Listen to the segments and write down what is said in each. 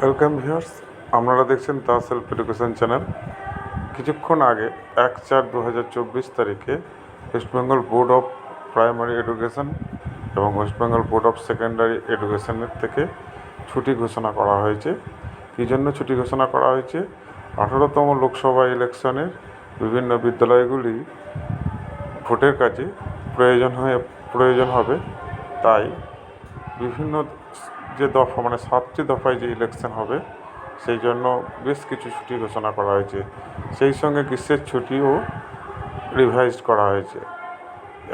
Welcome viewers আপনারা দেখছেন তা সেলফ এডুকেশন চ্যানেল। কিছুক্ষণ আগে, এক চার দু তারিখে West Bengal board of primary education এবং ওয়েস্টবেঙ্গল বোর্ড অফ সেকেন্ডারি এডুকেশনের থেকে ছুটি ঘোষণা করা হয়েছে। কী জন্য ছুটি ঘোষণা করা হয়েছে? আঠারোতম লোকসভা ইলেকশনের বিভিন্ন বিদ্যালয়গুলি ভোটের কাজে প্রয়োজন হয়ে প্রয়োজন হবে। তাই বিভিন্ন যে দফা মানে সাতটি দফায় যে ইলেকশন হবে, সেই জন্য বেশ কিছু ছুটি ঘোষণা করা হয়েছে। সেই সঙ্গে গ্রীষ্মের ছুটিও রিভাইজড করা হয়েছে।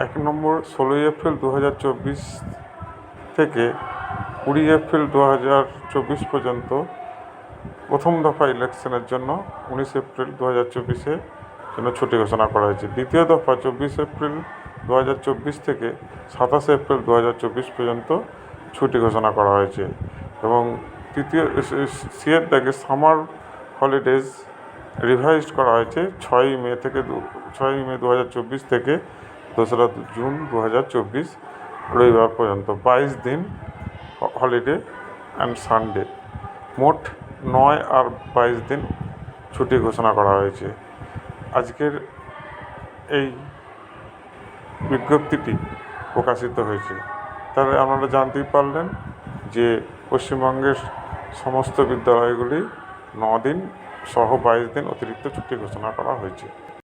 এক নম্বর, ষোলোই এপ্রিল দু হাজার চব্বিশ থেকে কুড়ি এপ্রিল দু হাজার চব্বিশ পর্যন্ত প্রথম দফা ইলেকশনের জন্য উনিশ এপ্রিল দু হাজার চব্বিশে জন্য ছুটি ঘোষণা করা হয়েছে। দ্বিতীয় দফা, চব্বিশ এপ্রিল দু হাজার চব্বিশ থেকে সাতাশে এপ্রিল দু হাজার চব্বিশ পর্যন্ত ছুটি ঘোষণা করা হয়েছে। এবং তৃতীয় সিয়ের দাগে সামার হলিডেজ রিভাইজড করা হয়েছে ছয়ই মে থেকে দু- ছয়ই মে দু হাজার চব্বিশ থেকে দোসরা জুন দু হাজার চব্বিশ, রবিবার পর্যন্ত, বাইশ দিন হলিডে অ্যান্ড সানডে। মোট নয় আর বাইশ দিন ছুটি ঘোষণা করা হয়েছে। আজকের এই বিজ্ঞপ্তিটি প্রকাশিত হয়েছে। তাহলে আপনারা জানতেই পারলেন যে পশ্চিমবঙ্গের সমস্ত বিদ্যালয়গুলি ন দিন সহ বাইশ দিন অতিরিক্ত ছুটি ঘোষণা করা হয়েছে।